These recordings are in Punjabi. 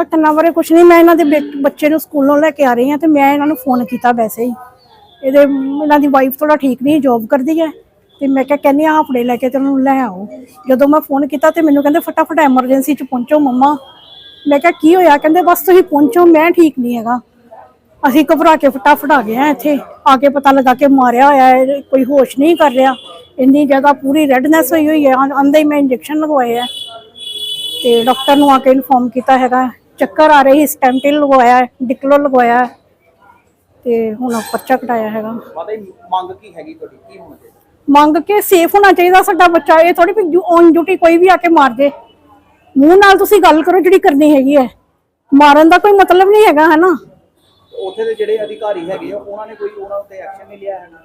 ਘਟਨਾ ਬਾਰੇ ਕੁਝ ਨਹੀਂ, ਮੈਂ ਇਹਨਾਂ ਦੇ ਬੇ- ਬੱਚੇ ਨੂੰ ਸਕੂਲੋਂ ਲੈ ਕੇ ਆ ਰਹੀ ਹਾਂ ਤੇ ਮੈਂ ਇਹਨਾਂ ਨੂੰ ਫੋਨ ਕੀਤਾ ਵੈਸੇ ਹੀ। ਇਹਦੇ ਇਹਨਾਂ ਦੀ ਵਾਈਫ ਥੋੜਾ ਠੀਕ ਨਹੀਂ ਜੋਬ ਕਰਦੀ ਹੈ ਤੇ ਮੈਂ ਕਿਹਾ ਕਹਿੰਦੀ ਆ ਆਪਣੇ ਲੈ ਕੇ ਤੇ ਉਹਨੂੰ ਲੈ ਆਓ। ਜਦੋਂ ਮੈਂ ਫੋਨ ਕੀਤਾ ਤੇ ਮੈਨੂੰ ਕਹਿੰਦੇ ਫਟਾਫਟ ਐਮਰਜੈਂਸੀ ਚ ਪਹੁੰਚੋ ਮੰਮਾ। ਮੈਂ ਕਿਹਾ ਕੀ ਹੋਇਆ? ਕਹਿੰਦੇ ਬਸ ਤੁਸੀਂ ਪਹੁੰਚੋ, ਮੈਂ ਠੀਕ ਨਹੀਂ ਹੈਗਾ। ਅਸੀਂ ਘਬਰਾ ਕੇ ਫਟਾਫਟ ਆ ਗਏ ਆ ਇੱਥੇ। ਆ ਕੇ ਪਤਾ ਲੱਗਾ ਕਿ ਮਾਰਿਆ ਹੋਇਆ ਹੈ, ਕੋਈ ਹੋਸ਼ ਨਹੀਂ ਕਰ ਰਿਹਾ। ਇੰਨੀ ਜ਼ਿਆਦਾ ਪੂਰੀ ਰੈਡਨੈਸ ਹੋਈ ਹੋਈ ਹੈ ਆਂਦੇ ਹੀ ਮੈਂ ਇੰਜੈਕਸ਼ਨ ਲਗਵਾਏ ਆ ਤੇ ਡਾਕਟਰ ਨੂੰ ਆ ਕੇ ਇਨਫੋਰਮ ਕੀਤਾ ਹੈਗਾ। ਚੱਕਰ ਆ ਰਹੀ ਸਟੈਂਟਿਲ ਲਗਵਾਇਆ ਹੈ, ਡਿਕਲੋ ਲਗਵਾਇਆ ਹੈ, ਤੇ ਹੁਣ ਪਰਚਾ ਕਟਾਇਆ ਹੈਗਾ। ਮਾਤਾ ਜੀ ਮੰਗ ਕੀ ਹੈਗੀ ਤੁਹਾਡੀ? ਕੀ ਹੋਣਾ ਚਾਹੀਦਾ? ਮੰਗ ਕੇ ਸੇਫ ਹੋਣਾ ਚਾਹੀਦਾ ਸਾਡਾ ਬੱਚਾ। ਇਹ ਥੋੜੀ ਵੀ ਔਨ ਡਿਊਟੀ ਕੋਈ ਵੀ ਆ ਕੇ ਮਾਰ ਦੇ। ਮੂੰਹ ਨਾਲ ਤੁਸੀਂ ਗੱਲ ਕਰੋ ਜਿਹੜੀ ਕਰਨੀ ਹੈਗੀ ਹੈ। ਮਾਰਨ ਦਾ ਕੋਈ ਮਤਲਬ ਨਹੀਂ ਹੈਗਾ ਹੈ ਨਾ ਉੱਥੇ ਦੇ ਜਿਹੜੇ ਅਧਿਕਾਰੀ ਹੈਗੇ ਆ ਉਹਨਾਂ ਨੇ ਕੋਈ ਉਹਨਾਂ ਉੱਤੇ ਐਕਸ਼ਨ ਨਹੀਂ ਲਿਆ ਹੈਗਾ?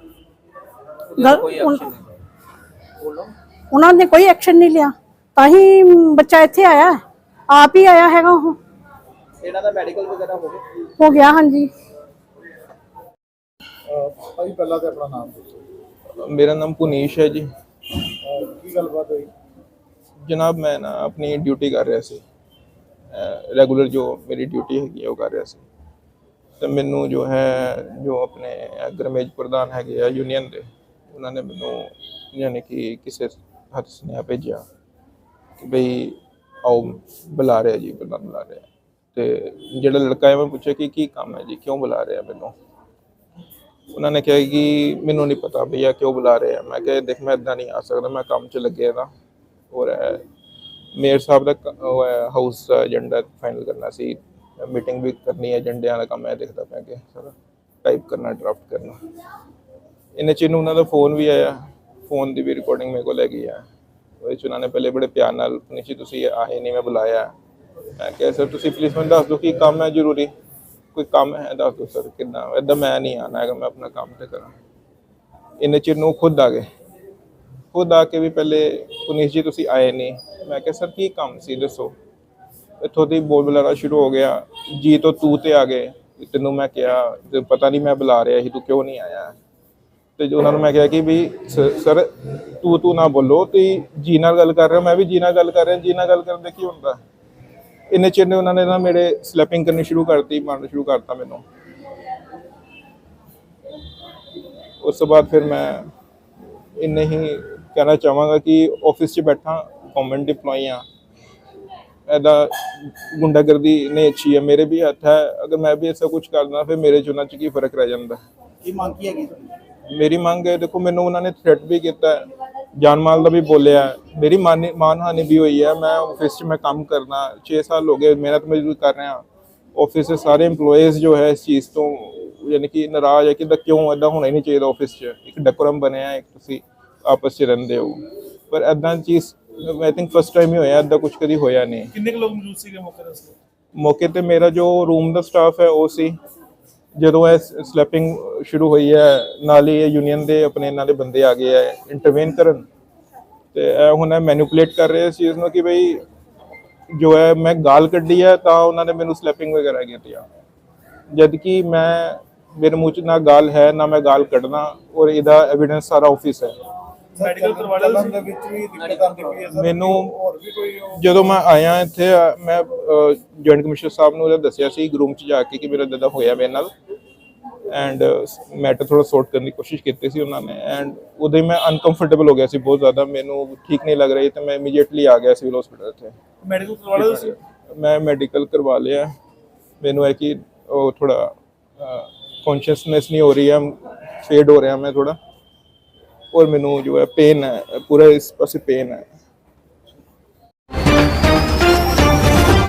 ਗੱਲ- ਉਨ- ਬੋਲੋ। ਉਹਨਾਂ ਨੇ ਕੋਈ ਐਕਸ਼ਨ ਨਹੀਂ ਲਿਆ। ਤਾਂ ਹੀ ਬੱਚਾ ਇੱਥੇ ਆਇਆ। ਆਪ ਹੀ ਆਇਆ ਹੈਗਾ ਉਹ। ਇਹਨਾਂ ਦਾ ਮੈਡੀਕਲ ਵਗੈਰਾ ਹੋ ਗਿਆ? ਹੋ ਗਿਆ ਹਾਂਜੀ। ਭਾਈ ਪਹਿਲਾਂ ਤੇ ਆਪਣਾ ਨਾਮ ਦੱਸੋ। ਮੇਰਾ ਨਾਮ ਪੁਨੀਸ਼ ਹੈ ਜੀ। ਅਹ ਕੀ ਗੱਲਬਾਤ ਹੋਈ? ਜਨਾਬ ਮੈਂ ਨਾ ਆਪਣੀ ਡਿਊਟੀ ਕਰ ਰਿਹਾ ਸੀ। ਰੈਗੂਲਰ ਜੋ ਮੇਰੀ ਡਿਊਟੀ ਹੈਗੀ ਹੈ ਉਹ ਕਰ ਰਿਹਾ ਸੀ। ਤੇ ਮੈਨੂੰ ਜੋ ਹੈ ਜੋ ਆਪਣੇ ਗਰਮੇਜ ਪ੍ਰਧਾਨ ਹੈਗੇ ਆ ਯੂਨੀਅਨ ਦੇ ਉਹਨਾਂ ਨੇ ਮੈਨੂੰ ਯਾਨੀ ਕਿ ਕਿਸੇ ਹੱਥ ਸੁਨੇਹਾ ਭੇਜਿਆ। ਬਈ ਆਓ ਬੁਲਾ ਰਿਹਾ ਜੀ, ਬੰਦਾ ਬੁਲਾ ਰਿਹਾ। ਤੇ ਜਿਹੜਾ ਲੜਕਾ ਹੈ, ਮੈਂ ਪੁੱਛਿਆ ਕਿ ਕੀ ਕੰਮ ਹੈ ਜੀ, ਕਿਉਂ ਬੁਲਾ ਰਿਹਾ ਮੈਨੂੰ? ਉਹਨਾਂ ਨੇ ਕਿਹਾ ਕਿ ਮੈਨੂੰ ਨਹੀਂ ਪਤਾ ਭਈਆ ਕਿਉਂ ਬੁਲਾ ਰਹੇ। ਆ ਮੈਂ ਕਿਹਾ, ਦੇਖ, ਮੈਂ ਇਦਾਂ ਨਹੀਂ ਆ ਸਕਦਾ, ਮੈਂ ਕੰਮ 'ਚ ਲੱਗਿਆ ਨਾ। ਔਰ ਮੇਅਰ ਸਾਹਿਬ ਦਾ ਉਹ ਹੈ ਹਾਊਸ ਏਜੰਡਾ ਫਾਈਨਲ ਕਰਨਾ ਸੀ। ਮੀਟਿੰਗ ਵੀ ਕਰਨੀ ਹੈ ਏਜੰਡਿਆਂ ਦਾ ਕੰਮ ਹੈ, ਦੇਖਦਾ ਪਿਆ ਕਿ ਸਾਰਾ ਟਾਈਪ ਕਰਨਾ ਡਰਾਫਟ ਕਰਨਾ। ਇਹਨੇ ਚ ਨੂੰ ਉਹਨਾਂ ਦਾ ਫੋਨ ਵੀ ਆਇਆ। ਫੋਨ ਦੀ ਵੀ ਰਿਕਾਰਡਿੰਗ ਮੇਰੇ ਕੋਲ ਹੈਗੀ ਆ। ਉਹਦੇ ਚ ਉਹਨਾਂ ਨੇ ਪਹਿਲੇ ਬੜੇ ਪਿਆਰ ਨਾਲ ਪੁਨੀਸ਼ ਤੁਸੀਂ ਆਏ ਨਹੀਂ ਮੈਂ ਬੁਲਾਇਆ? ਮੈਂ ਕਿਹਾ, ਸਰ, ਤੁਸੀਂ ਪਲੀਜ਼ ਮੈਨੂੰ ਦੱਸ ਦਿਓ ਕੀ ਕੰਮ ਹੈ ਜ਼ਰੂਰੀ? ਕੋਈ ਕੰਮ ਹੈ, ਦੱਸ ਦਿਓ ਸਰ ਕਿੰਨਾ ਏਦਾਂ ਮੈਂ ਨਹੀਂ ਆਣਾ ਹੈਗਾ, ਮੈਂ ਆਪਣਾ ਕੰਮ ਤੇ ਕਰਾਂ। ਇੰਨੇ ਚਿਰ ਨੂੰ ਖੁਦ ਆ ਗਏ। ਖੁਦ ਆ ਕੇ ਵੀ ਪਹਿਲੇ ਪੁਨੀਸ਼ ਜੀ, ਤੁਸੀਂ ਆਏ ਨਹੀਂ? ਮੈਂ ਕਿਹਾ, ਸਰ, ਕੀ ਕੰਮ ਸੀ? ਦੱਸੋ। ਇੱਥੋਂ ਦੀ ਬੋਲ ਬੁਲਾਣਾ ਸ਼ੁਰੂ ਹੋ ਗਿਆ। ਜੀ, ਤੋਂ, ਤੂੰ ਤੇ ਆ ਗਏ। ਵੀ ਤੈਨੂੰ ਮੈਂ ਕਿਹਾ ਪਤਾ ਨਹੀਂ ਮੈਂ ਬੁਲਾ ਰਿਹਾ ਸੀ, ਤੂੰ ਕਿਉਂ ਨਹੀਂ ਆਇਆ? ਤੇ ਜੋ ਉਹਨਾਂ ਨੂੰ ਮੈਂ ਕਿਹਾ ਕਿ ਵੀ ਸਰ, ਤੂੰ ਤੂੰ ਨਾ ਬੋਲੋ, ਤੁਸੀਂ ਜੀ ਨਾਲ ਗੱਲ ਕਰ ਰਹੇ ਹੋ, ਮੈਂ ਵੀ ਜੀ ਨਾਲ ਗੱਲ ਕਰ ਰਿਹਾ, ਜੀ ਨਾਲ ਗੱਲ ਕਰਨ ਦੇ ਕੀ ਹੁੰਦਾ? ਇੰਨੇ ਚਿਰ ਨੇ ਉਹਨਾਂ ਨੇ ਨਾ ਮੇਰੇ ਸਲੈਪਿੰਗ ਕਰਨੀ ਸ਼ੁਰੂ ਕਰਤੀ, ਮਾਰਨਾ ਸ਼ੁਰੂ ਕਰਤਾ ਮੈਨੂੰ। ਉਸ ਤੋਂ ਬਾਅਦ ਫਿਰ ਮੈਂ ਇੰਨੇ ਹੀ ਕਹਿਣਾ ਚਾਹਾਂਗਾ ਕਿ ਆਫਿਸ 'ਚ ਬੈਠਾ ਗਵਰਨਮੈਂਟ EMPLOYE ਆ ਇਹਦਾ ਗੁੰਡਾਗਰਦੀ ਨੇ ਅੱਛੀ ਹੈ, ਮੇਰੇ ਵੀ ਹੱਥ ਹੈ, ਅਗਰ ਮੈਂ ਵੀ ਐਸਾ ਕੁਝ ਕਰਦਾ, ਫਿਰ ਮੇਰੇ 'ਚ 'ਚ ਕੀ ਫ਼ਰਕ ਰਹਿ ਜਾਂਦਾ? ਕੀ ਮੰਗ ਕੀ ਹੈਗੀ ਮੇਰੀ ਮੰਗ ਹੈ ਦੇਖੋ ਮੈਨੂੰ ਉਹਨਾਂ ਨੇ ਥ੍ਰੈਟ ਵੀ ਕੀਤਾ ਹੈ, ਜਾਨ ਮਾਲ ਦਾ ਵੀ ਬੋਲਿਆ ਮੇਰੀ ਮਾਨ- ਮਾਨਹਾਨੀ ਵੀ ਹੋਈ ਹੈ। ਮੈਂ ਆਫਿਸ 'ਚ ਮੈਂ ਕੰਮ ਕਰਨਾ 6 ਸਾਲ ਹੋ ਗਏ ਮਿਹਨਤ ਮਜ਼ਦੂਰੀ ਕਰ ਰਿਹਾ ਆਫਿਸ ਦੇ ਸਾਰੇ EMPLOYEES ਜੋ ਹੈ ਇਸ ਚੀਜ਼ ਤੋਂ ਯਾਨੀ ਕਿ ਨਾਰਾਜ਼ ਹੈ ਕਿ ਦਾ ਕਿਉਂ ਐਦਾਂ ਹੋਣਾ ਹੀ ਨਹੀਂ ਚਾਹੀਦਾ ਆਫਿਸ 'ਚ। ਇੱਕ ਡੈਕੋਰਮ ਬਣਿਆ ਇੱਕ ਤੁਸੀਂ ਆਪਸ 'ਚ ਰਹਿੰਦੇ ਹੋ। ਪਰ ਐਦਾਂ ਚੀਜ਼ ਆਈ ਥਿੰਕ ਫਸਟ ਟਾਈਮ ਹੀ ਹੋਇਆ ਐਦਾਂ ਕੁਝ ਕਦੀ ਹੋਇਆ ਨਹੀਂ। ਕਿੰਨੇ ਕੁ ਲੋਕ ਮੌਜੂਦ ਸੀਗੇ ਤੇ? ਮੌਕੇ ਤੇ ਮੇਰਾ ਜੋ ਰੂਮ ਦਾ ਸਟਾਫ ਹੈ ਉਹ ਸੀ। ਜਦੋਂ ਇਹ ਸਲੈਪਿੰਗ ਸ਼ੁਰੂ ਹੋਈ ਹੈ, ਨਾਲ ਹੀ ਇਹ ਯੂਨੀਅਨ ਦੇ ਆਪਣੇ ਇਹਨਾਂ ਦੇ ਬੰਦੇ ਆ ਗਏ ਹੈ ਇੰਟਰਵੇਨ ਕਰਨ। ਤੇ ਇਹ ਹੁਣ ਇਹ ਮੈਨੂਪੂਲੇਟ ਕਰ ਰਹੇ ਇਸ ਚੀਜ਼ ਨੂੰ ਕਿ ਬਈ ਜੋ ਹੈ ਮੈਂ ਗਾਲ ਕੱਢੀ ਹੈ, ਤਾਂ ਉਹਨਾਂ ਨੇ ਮੈਨੂੰ ਸਲੈਪਿੰਗ ਵਗੈਰਾ ਕੀਤੀ ਆ ਜਦ ਕਿ ਮੈਂ ਮੇਰੇ ਮੂੰਹ 'ਚ ਨਾ ਗਾਲ ਹੈ, ਨਾ ਮੈਂ ਗਾਲ ਕੱਢਣਾ, ਔਰ ਇਹਦਾ ਐਵੀਡੈਂਸ ਸਾਰਾ ਆਫਿਸ ਹੈ। ਮੈਡੀਕਲ ਕਰਵਾ ਲਿਆ ਦੇ ਵਿੱਚ ਵੀ ਦਿੱਕਤ ਆਉਂਦੀ ਪਈ ਹੈ ਸਰ। ਮੈਨੂੰ ਹੋਰ ਵੀ ਕੋਈ ਉਹ- ਜਦੋਂ ਮੈਂ ਆਇਆ ਇੱਥੇ ਮੈਂ ਜੁਆਇੰਟ ਕਮਿਸ਼ਨਰ ਸਾਹਿਬ ਨੂੰ ਉਹਦਾ ਦੱਸਿਆ ਸੀ ਗਰੂਮ ਚ ਜਾ ਕੇ ਕਿ ਮੇਰਾ ਦਦਾ ਹੋਇਆ ਮੇਰੇ ਨਾਲ। ਐਂਡ ਮੈਟਰ ਥੋੜਾ ਸੌਰਟ ਕਰਨ ਦੀ ਕੋਸ਼ਿਸ਼ ਕੀਤੀ ਸੀ ਉਹਨਾਂ ਨੇ। ਐਂਡ ਉਦੋਂ ਮੈਂ ਅਨਕੰਫਰਟੇਬਲ ਹੋ ਗਿਆ ਸੀ ਬਹੁਤ ਜ਼ਿਆਦਾ। ਮੈਨੂੰ ਠੀਕ ਨਹੀਂ ਲੱਗ ਰਹੀ ਤੇ ਮੈਂ ਇਮੀਡੀਏਟਲੀ ਆ ਗਿਆ ਸਿਵਲ ਹਸਪੀਟਲ ਇੱਥੇ। ਮੈਡੀਕਲ ਕਰਵਾ ਲਿਆ ਮੈਂ ਮੈਡੀਕਲ ਕਰਵਾ ਲਿਆ। ਮੈਨੂੰ ਹੈ ਕਿ ਉਹ ਥੋੜਾ ਕੌਨਸ਼ੀਅਸਨੈਸ ਨਹੀਂ ਹੋ ਰਹੀ ਹੈ ਫੇਡ ਹੋ ਰਿਹਾ ਮੈਂ ਥੋੜਾ ਔਰ ਮੈਨੂੰ ਜੋ ਹੈ ਪੇਨ ਹੈ ਪੂਰਾ ਇਸ ਪਾਸੇ ਪੇਨ ਹੈ।